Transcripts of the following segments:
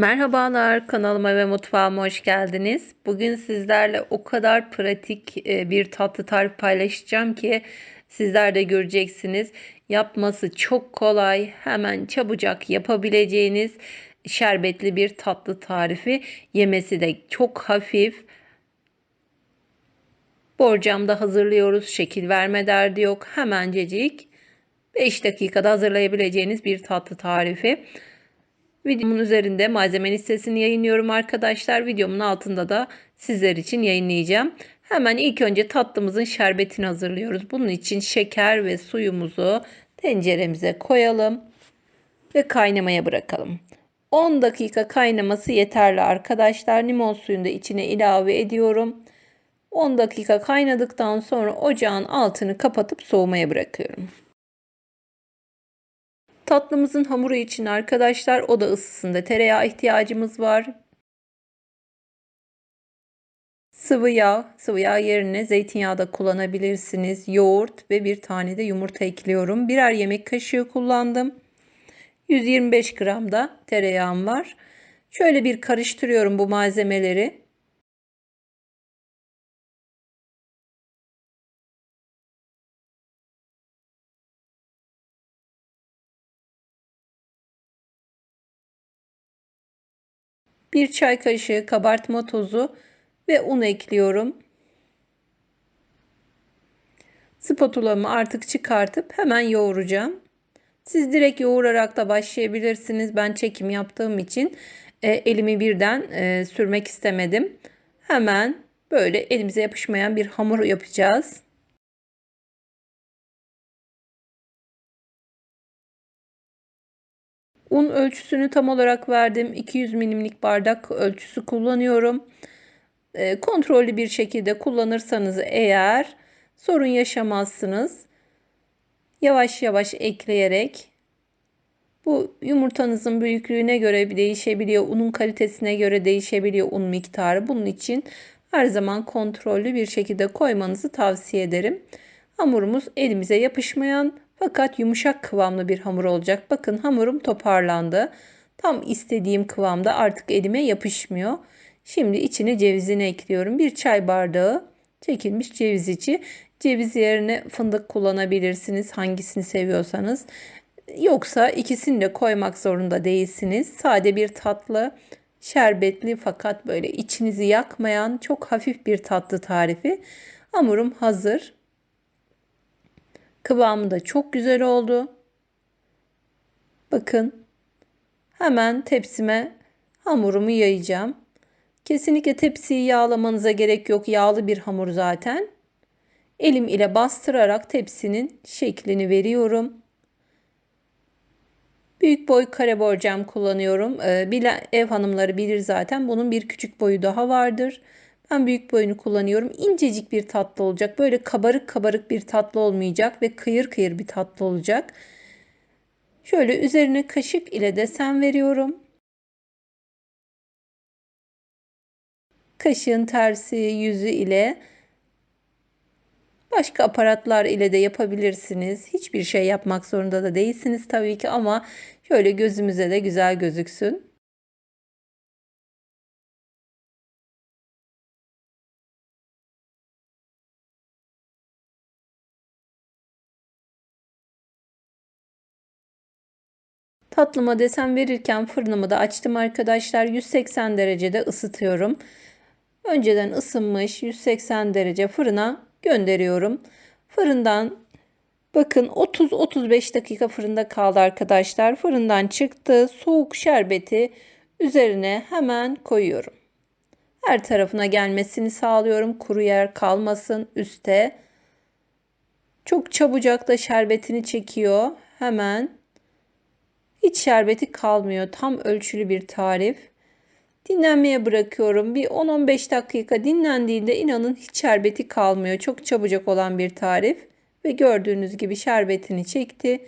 Merhabalar kanalıma ve mutfağıma hoş geldiniz. Bugün sizlerle o kadar pratik e, bir tatlı tarif paylaşacağım ki sizler de göreceksiniz. Yapması çok kolay, hemen çabucak yapabileceğiniz şerbetli bir tatlı tarifi. Yemesi de çok hafif. Borcamda hazırlıyoruz. Şekil verme derdi yok. Hemencecik 5 dakikada hazırlayabileceğiniz bir tatlı tarifi. Videomun üzerinde malzeme listesini yayınlıyorum arkadaşlar. Videomun altında da sizler için yayınlayacağım. Hemen ilk önce tatlımızın şerbetini hazırlıyoruz. Bunun için şeker ve suyumuzu tenceremize koyalım ve kaynamaya bırakalım. 10 dakika kaynaması yeterli arkadaşlar. Limon suyunu da içine ilave ediyorum. 10 dakika kaynadıktan sonra ocağın altını kapatıp soğumaya bırakıyorum. Tatlımızın hamuru için arkadaşlar oda ısısında tereyağı ihtiyacımız var. Sıvı yağ, sıvı yağ yerine zeytinyağı da kullanabilirsiniz. Yoğurt ve bir tane de yumurta ekliyorum. Birer yemek kaşığı kullandım. 125 gram da tereyağım var. Şöyle bir karıştırıyorum bu malzemeleri. Bir çay kaşığı kabartma tozu ve un ekliyorum. Spatulamı artık çıkartıp hemen yoğuracağım. Siz direkt yoğurarak da başlayabilirsiniz. Ben çekim yaptığım için e, elimi birden e, sürmek istemedim. Hemen böyle elimize yapışmayan bir hamur yapacağız. Un ölçüsünü tam olarak verdim. 200 milimlik bardak ölçüsü kullanıyorum. E, kontrollü bir şekilde kullanırsanız eğer sorun yaşamazsınız. Yavaş yavaş ekleyerek bu yumurtanızın büyüklüğüne göre değişebiliyor. Unun kalitesine göre değişebiliyor un miktarı. Bunun için her zaman kontrollü bir şekilde koymanızı tavsiye ederim. Hamurumuz elimize yapışmayan fakat yumuşak kıvamlı bir hamur olacak. Bakın hamurum toparlandı. Tam istediğim kıvamda artık elime yapışmıyor. Şimdi içine cevizini ekliyorum. Bir çay bardağı çekilmiş ceviz içi. Ceviz yerine fındık kullanabilirsiniz. Hangisini seviyorsanız. Yoksa ikisini de koymak zorunda değilsiniz. Sade bir tatlı, şerbetli fakat böyle içinizi yakmayan çok hafif bir tatlı tarifi. Hamurum hazır. Kıvamı da çok güzel oldu. Bakın hemen tepsime hamurumu yayacağım. Kesinlikle tepsiyi yağlamanıza gerek yok. Yağlı bir hamur zaten. Elim ile bastırarak tepsinin şeklini veriyorum. Büyük boy kare borcam kullanıyorum. Ee, ev hanımları bilir zaten. Bunun bir küçük boyu daha vardır. Ben büyük boyunu kullanıyorum. İncecik bir tatlı olacak. Böyle kabarık kabarık bir tatlı olmayacak ve kıyır kıyır bir tatlı olacak. Şöyle üzerine kaşık ile desen veriyorum. Kaşığın tersi yüzü ile başka aparatlar ile de yapabilirsiniz. Hiçbir şey yapmak zorunda da değilsiniz tabii ki ama şöyle gözümüze de güzel gözüksün. Tatlıma desen verirken fırınımı da açtım arkadaşlar. 180 derecede ısıtıyorum. Önceden ısınmış 180 derece fırına gönderiyorum. Fırından bakın 30-35 dakika fırında kaldı arkadaşlar. Fırından çıktı. Soğuk şerbeti üzerine hemen koyuyorum. Her tarafına gelmesini sağlıyorum. Kuru yer kalmasın üstte. Çok çabucak da şerbetini çekiyor. Hemen hiç şerbeti kalmıyor. Tam ölçülü bir tarif. Dinlenmeye bırakıyorum. Bir 10-15 dakika dinlendiğinde inanın hiç şerbeti kalmıyor. Çok çabucak olan bir tarif. Ve gördüğünüz gibi şerbetini çekti.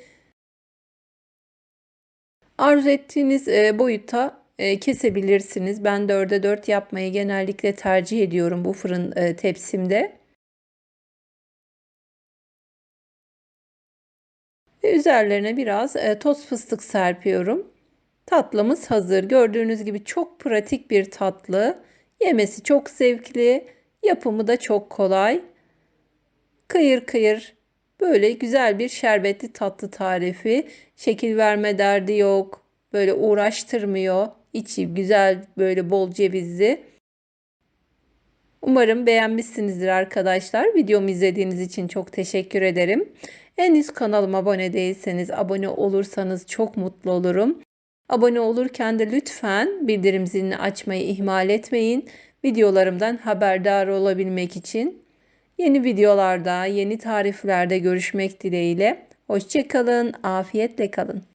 Arzu ettiğiniz e, boyuta e, kesebilirsiniz. Ben 4'e 4 yapmayı genellikle tercih ediyorum bu fırın e, tepsimde. Ve üzerlerine biraz e, toz fıstık serpiyorum. Tatlımız hazır. Gördüğünüz gibi çok pratik bir tatlı. Yemesi çok zevkli. Yapımı da çok kolay. Kıyır kıyır böyle güzel bir şerbetli tatlı tarifi. Şekil verme derdi yok. Böyle uğraştırmıyor. İçi güzel böyle bol cevizli. Umarım beğenmişsinizdir arkadaşlar. Videomu izlediğiniz için çok teşekkür ederim. Henüz kanalıma abone değilseniz abone olursanız çok mutlu olurum. Abone olurken de lütfen bildirim zilini açmayı ihmal etmeyin. Videolarımdan haberdar olabilmek için. Yeni videolarda, yeni tariflerde görüşmek dileğiyle. Hoşçakalın, afiyetle kalın.